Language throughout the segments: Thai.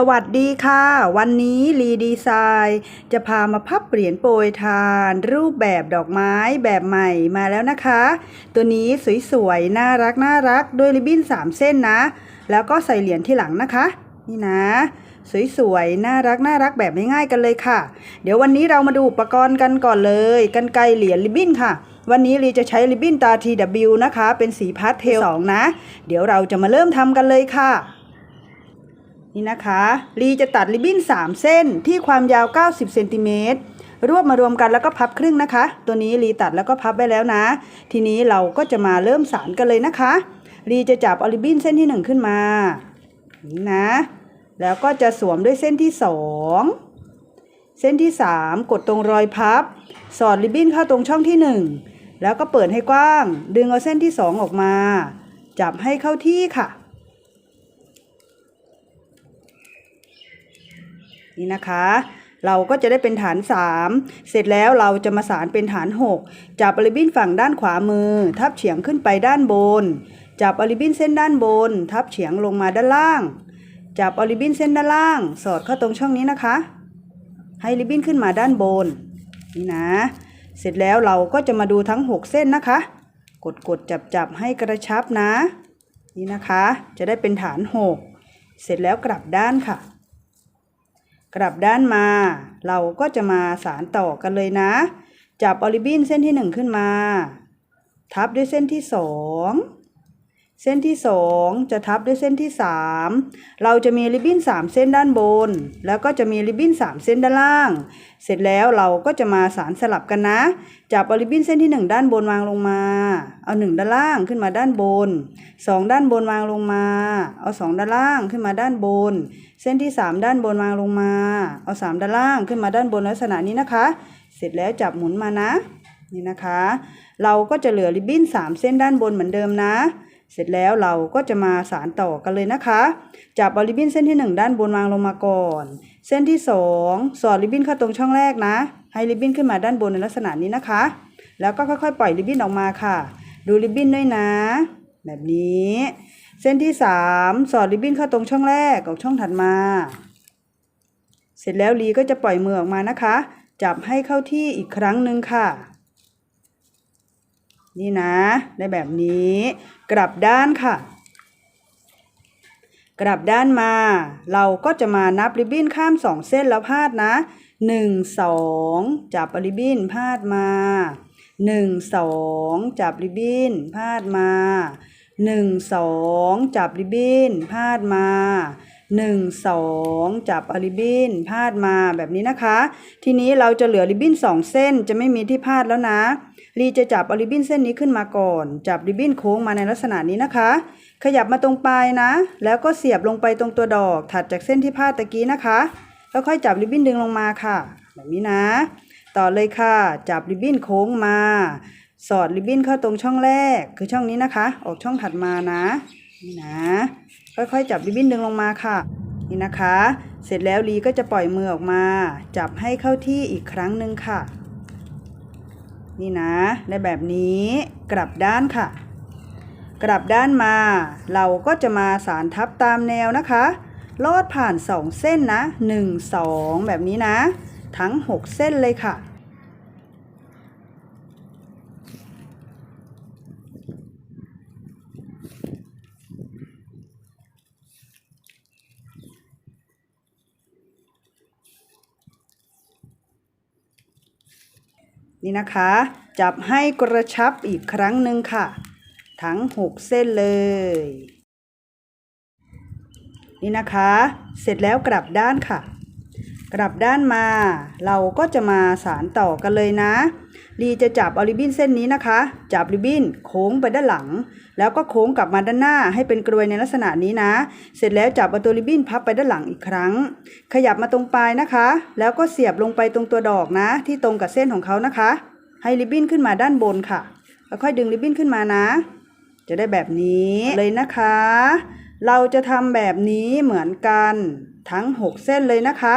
สวัสดีค่ะ วันนี้รีดีไซน์จะพามาพับเหรียญโปรยทาน รูปแบบดอกไม้แบบใหม่มาแล้วนะคะ ตัวนี้สวยๆ น่ารักน่ารักด้วยริบบิ้น 3 เส้นนะ แล้วก็ใส่เหรียญที่หลังนะคะ นี่นะ สวยๆ น่ารักน่ารักแบบง่ายๆกันเลยค่ะ เดี๋ยววันนี้เรามาดูอุปกรณ์กันก่อนเลยกันไกรเหรียญริบบิ้นค่ะวันนี้รีจะใช้ริบบิ้นตา TW นะคะ เป็นสีพาสเทลสองนะ เดี๋ยวเราจะมาเริ่มทำกันเลยค่ะ นี่นะคะลีจะตัดริบบิ้น 3 เส้นที่ความยาว 90เซนติเมตรรวบมารวมกันแล้วก็พับครึ่งนะคะ ตัวนี้ลีตัดแล้วก็พับไปแล้วนะ ทีนี้เราก็จะมาเริ่มสารกันเลยนะคะลีจะจับอาริบบิ้นเส้นที่ 1 ขึ้นมานี่นะ แล้วก็จะสวมด้วยเส้นที่ 2 เส้นที่ 3 กดตรงรอยพับ สอดริบบิ้นเข้าตรงช่องที่ 1 แล้วก็เปิดให้กว้าง ดึงเอาเส้นที่ 2 ออกมา จับให้เข้าที่ค่ะ นี่นะคะ เราก็จะได้เป็นฐาน 3 เสร็จแล้วเราจะมาสารเป็นฐาน 6 จับอลิบินฝั่งด้านขวามือ ทับเฉียงขึ้นไปด้านบน จับอลิบินเส้นด้านบน ทับเฉียงลงมาด้านล่าง จับอลิบินเส้นด้านล่าง สอดเข้าตรงช่องนี้นะคะ ให้ริบบิ้นขึ้นมาด้านบน นี่นะ เสร็จแล้วเราก็จะมาดูทั้ง 6 เส้นนะคะ กดกดจับจับให้กระชับนะ นี่นะคะ จะได้เป็นฐาน 6 เสร็จแล้วกลับด้านค่ะ กลับด้านมา เราก็จะมาสารต่อกันเลยนะ จับออริบินเส้นที่ 1 ขึ้นมา ทับด้วยเส้นที่ 2 เส้นที่ 2 จะทับด้วยเส้นที่ 3 เราจะมีริบบิ้น 3 เส้นด้านบน แล้วก็จะมีริบบิ้น 3 เส้นด้านล่าง เสร็จแล้วเราก็จะมาสารสลับกันนะ จับริบบิ้นเส้นที่ 1 ด้านบนวางลงมา เอา 1 ด้านล่างขึ้นมาด้านบน 2 ด้านบนวางลงมา เอา 2 ด้านล่างขึ้นมาด้านบน เส้นที่ 3 ด้านบนวางลงมา เอา 3 ด้านล่างขึ้นมาด้านบนลักษณะนี้นะคะ เสร็จแล้วจับหมุนมานะ นี่นะคะ เราก็จะเหลือริบบิ้น 3 เส้นด้านบนเหมือนเดิมนะ เสร็จแล้วเราก็จะมาสารต่อกันเลยนะคะ จับเอาริบบิ้นเส้นที่ 1 ด้านบนวางลงมาก่อน เส้นที่ 2 สอดริบบิ้นเข้าตรงช่องแรกนะ ให้ริบบิ้นขึ้นมาด้านบนในลักษณะนี้นะคะ แล้วก็ค่อยๆ ปล่อยริบบิ้นออกมาค่ะ ดูริบบิ้นด้วยนะ แบบนี้ เส้นที่ 3 สอดริบบิ้นเข้าตรงช่องแรกกับช่องถัดมา เสร็จแล้วลีก็จะปล่อยมือออกมานะคะ จับให้เข้าที่อีกครั้งหนึ่งค่ะ นี่นะ ได้แบบนี้ กลับด้านค่ะ กลับด้านมา เราก็จะมานับริบบิ้นข้ามสองเส้นแล้วพาดนะหนึ่งสองจับริบบิ้นพาดมาหนึ่งสองจับริบบิ้นพาดมาหนึ่งสองจับริบบิ้นพาดมา หนึ่งสองจับอริบบิ้นพาดมาแบบนี้นะคะ ทีนี้เราจะเหลือริบบิ้นสองเส้นจะไม่มีที่พาดแล้วนะลีจะจับอริบบิ้นเส้นนี้ขึ้นมาก่อน จับริบบิ้นโค้งมาในลักษณะนี้นะคะ ขยับมาตรงปลายนะ แล้วก็เสียบลงไปตรงตัวดอก ถัดจากเส้นที่พาดตะกี้นะคะแล้วค่อยจับริบบิ้นดึงลงมาค่ะ แบบนี้นะ ต่อเลยค่ะ จับริบบิ้นโค้งมา สอดริบบิ้นเข้าตรงช่องแรกคือช่องนี้นะคะ ออกช่องถัดมานะ นี่นะ ค่อยๆ จับริบบิ้นดึงลงมาค่ะ นี่นะคะ เสร็จแล้วลีก็จะปล่อยมือออกมา จับให้เข้าที่อีกครั้งหนึ่งค่ะ นี่นะได้แบบนี้กลับด้านค่ะ กลับด้านมา เราก็จะมาสารทับตามแนวนะคะ ลอดผ่าน 2 เส้นนะ 1 2 แบบนี้นะ ทั้ง 6 เส้นเลยค่ะ นี่นะคะ จับให้กระชับอีกครั้งหนึ่งค่ะ ทั้ง 6 เส้นเลย นี่นะคะ เสร็จแล้วกลับด้านค่ะ กลับด้านมา เราก็จะมาสารต่อกันเลยนะ ลีจะจับเอาริบบิ้นเส้นนี้นะคะ จับริบบิ้นโค้งไปด้านหลัง แล้วก็โค้งกลับมาด้านหน้าให้เป็นกรวยในลักษณะนี้นะ เสร็จแล้วจับเอาตัวริบบิ้นพับไปด้านหลังอีกครั้ง ขยับมาตรงปลายนะคะ แล้วก็เสียบลงไปตรงตัวดอกนะ ที่ตรงกับเส้นของเขานะคะ ให้ริบบิ้นขึ้นมาด้านบนค่ะ แล้วค่อยดึงริบบิ้นขึ้นมานะ จะได้แบบนี้เลยนะคะ เราจะทำแบบนี้เหมือนกันทั้ง 6 เส้นเลยนะคะ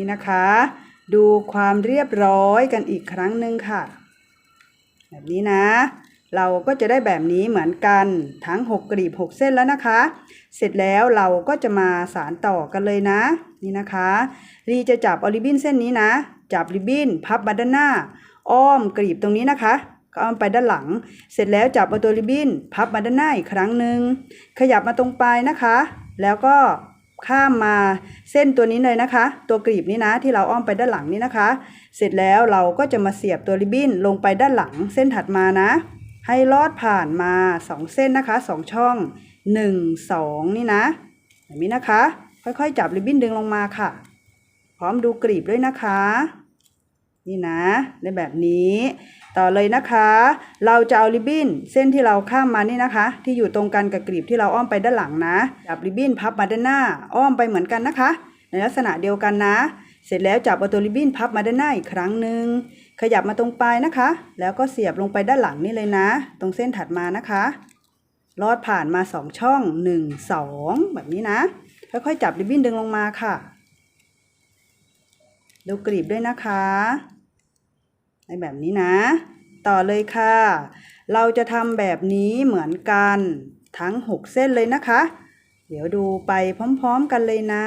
นี่นะคะ ดูความเรียบร้อยกันอีกครั้งหนึ่งค่ะ แบบนี้นะ เราก็จะได้แบบนี้เหมือนกันทั้ง 6กลีบ6 เส้นแล้วนะคะ เสร็จแล้วเราก็จะมาสารต่อกันเลยนะ นี่นะคะรีจะจับอาริบินเส้นนี้นะ จับริบบินพับมาด้านหน้า อ้อมกลีบตรงนี้นะคะก็อ้อมไปด้านหลัง เสร็จแล้วจับเอาตัวริบบิ้น พับมาด้านหน้าอีกครั้งหนึ่งขยับมาตรงปลายนะคะ แล้วก็ ข้ามมาเส้นตัวนี้เลยนะคะ ตัวกรีบนี้นะที่เราอ้อมไปด้านหลังนี้นะคะ เสร็จแล้วเราก็จะมาเสียบตัวริบบิ้นลงไปด้านหลังเส้นถัดมานะ ให้ลอดผ่านมา 2 เส้นนะคะ 2 ช่อง 1 2 นี่นะแบบนี้นะคะ ค่อยๆ จับริบบิ้นดึงลงมาค่ะ พร้อมดูกรีบด้วยนะคะ นี่นะในแบบนี้ ต่อเลยนะคะ เราจะเอาริบบิ้นเส้นที่เราข้ามมานี่นะคะ ที่อยู่ตรงกันกับกลีบที่เราอ้อมไปด้านหลังนะจับริบบิ้นพับมาด้านหน้า อ้อมไปเหมือนกันนะคะ ในลักษณะเดียวกันนะ เสร็จแล้วจับเอาตัวริบบิ้นพับมาด้านหน้าอีกครั้งหนึ่งขยับมาตรงปลายนะคะ แล้วก็เสียบลงไปด้านหลังนี่เลยนะ ตรงเส้นถัดมานะคะลอดผ่านมาสองช่องหนึ่งสองแบบนี้นะค่อยๆจับริบบิ้นดึงลงมาค่ะดูกลีบด้วยนะคะ ในแบบนี้นะ ต่อเลยค่ะ เราจะทำแบบนี้เหมือนกันทั้ง 6 เส้นเลยนะคะ เดี๋ยวดูไปพร้อมๆกันเลยนะ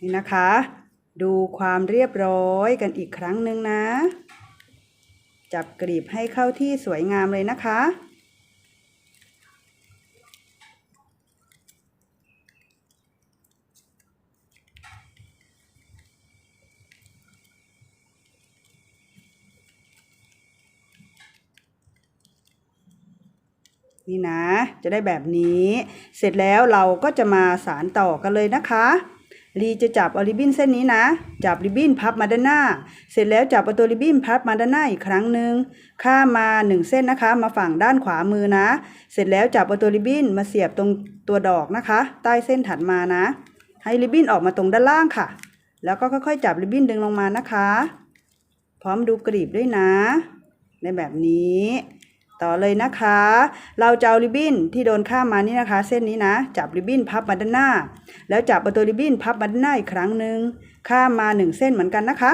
นี่นะคะ ดูความเรียบร้อยกันอีกครั้งหนึ่งนะ จับกลีบให้เข้าที่สวยงามเลยนะคะ นี่นะ จะได้แบบนี้ เสร็จแล้วเราก็จะมาสารต่อกันเลยนะคะ ลีจะจับเอาริบบิ้นเส้นนี้นะ จับริบบิ้นพับมาด้านหน้า เสร็จแล้วจับเอาตัวริบบิ้นพับมาด้านหน้าอีกครั้งหนึ่งข้ามมาหนึ่งเส้นนะคะ มาฝั่งด้านขวามือนะ เสร็จแล้วจับเอาตัวริบบิ้นมาเสียบตรงตัวดอกนะคะ ใต้เส้นถัดมานะ ให้ริบบิ้นออกมาตรงด้านล่างค่ะ แล้วก็ค่อยๆ จับริบบิ้นดึงลงมานะคะ พร้อมดูกลีบด้วยนะ ในแบบนี้ ต่อเลยนะคะ เราจะเอาริบบิ้นที่โดนข้ามมานี่นะคะ เส้นนี้นะ จับริบบิ้นพับมาด้านหน้า แล้วจับประตูริบบิ้นพับมาด้านหน้าอีกครั้งหนึ่งข้ามมาหนึ่งเส้นเหมือนกันนะคะ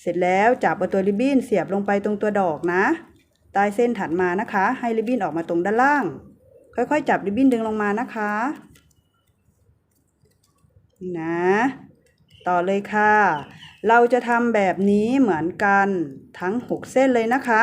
เสร็จแล้วจับประตูริบบิ้นเสียบลงไปตรงตัวดอกนะใต้เส้นถัดมานะคะ ให้ริบบิ้นออกมาตรงด้านล่าง ค่อยๆ จับริบบิ้นดึงลงมานะคะนี่นะ ต่อเลยค่ะ เราจะทำแบบนี้เหมือนกันทั้ง 6 เส้นเลยนะคะ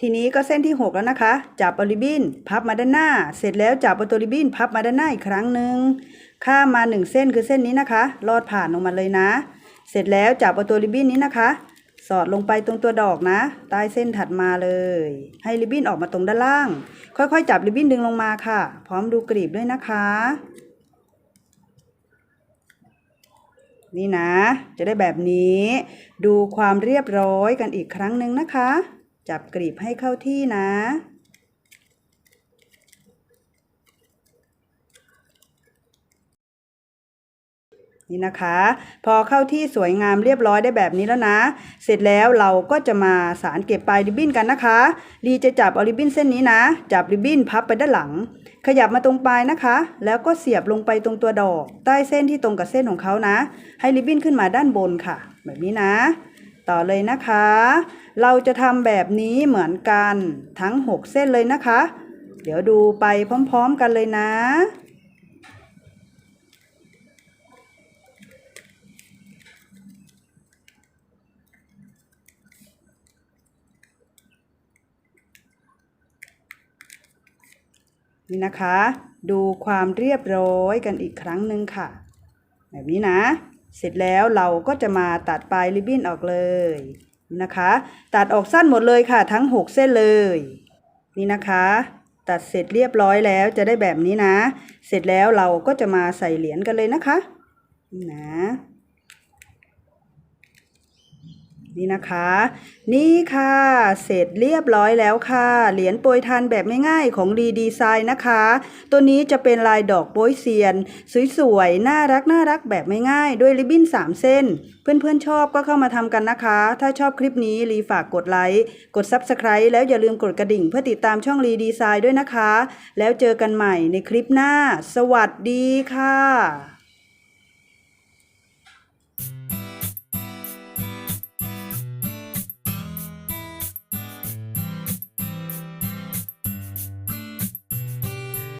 ทีนี้ก็เส้นที่ 6 แล้วนะคะ จับเอาริบบิ้นพับมาด้านหน้า เสร็จแล้วจับเอาตัวริบบิ้นพับมาด้านหน้าอีกครั้งหนึ่งข้ามมา 1 เส้นคือเส้นนี้นะคะ ลอดผ่านลงมาเลยนะ เสร็จแล้วจับเอาตัวริบบิ้นนี้นะคะ สอดลงไปตรงตัวดอกนะ ใต้เส้นถัดมาเลย ให้ริบบิ้นออกมาตรงด้านล่าง ค่อยๆ จับริบบิ้นดึงลงมาค่ะ พร้อมดูกลีบด้วยนะคะ นี่นะ จะได้แบบนี้ ดูความเรียบร้อยกันอีกครั้งหนึ่งนะคะ จับกลีบให้เข้าที่นะ นี่นะคะ พอเข้าที่สวยงามเรียบร้อยได้แบบนี้แล้วนะ เสร็จแล้วเราก็จะมาสารเก็บปลายริบบิ้นกันนะคะลีจะจับเอาริบบิ้นเส้นนี้นะ จับริบบิ้นพับไปด้านหลัง ขยับมาตรงปลายนะคะ แล้วก็เสียบลงไปตรงตัวดอก ใต้เส้นที่ตรงกับเส้นของเขานะ ให้ริบบิ้นขึ้นมาด้านบนค่ะ แบบนี้นะ ต่อเลยนะคะ เราจะทำแบบนี้เหมือนกันทั้ง 6 เส้นเลยนะคะ เดี๋ยวดูไปพร้อมๆกันเลยนะนี่นะคะ ดูความเรียบร้อยกันอีกครั้งหนึ่งค่ะ แบบนี้นะ เสร็จแล้วเราก็จะมาตัดปลายริบบิ้นออกเลยนะคะ ตัดออกสั้นหมดเลยค่ะ ทั้ง 6 เส้นเลย นี่นะคะ ตัดเสร็จเรียบร้อยแล้วจะได้แบบนี้นะ เสร็จแล้วเราก็จะมาใส่เหรียญกันเลยนะคะนะ นี่นะคะ นี่ค่ะ เสร็จเรียบร้อยแล้วค่ะ เหรียญโปรยทานแบบง่ายๆของดีดีไซน์นะคะ ตัวนี้จะเป็นลายดอกโป้ยเซียน สวยๆ น่ารักน่ารักแบบง่ายๆ ด้วยริบบิ้น 3 เส้น เพื่อนๆชอบก็เข้ามาทำกันนะคะ ถ้าชอบคลิปนี้รีฝากกดไลค์ กด Subscribe แล้วอย่าลืมกดกระดิ่งเพื่อติดตามช่องรีดีไซน์ด้วยนะคะ แล้วเจอกันใหม่ในคลิปหน้า สวัสดีค่ะ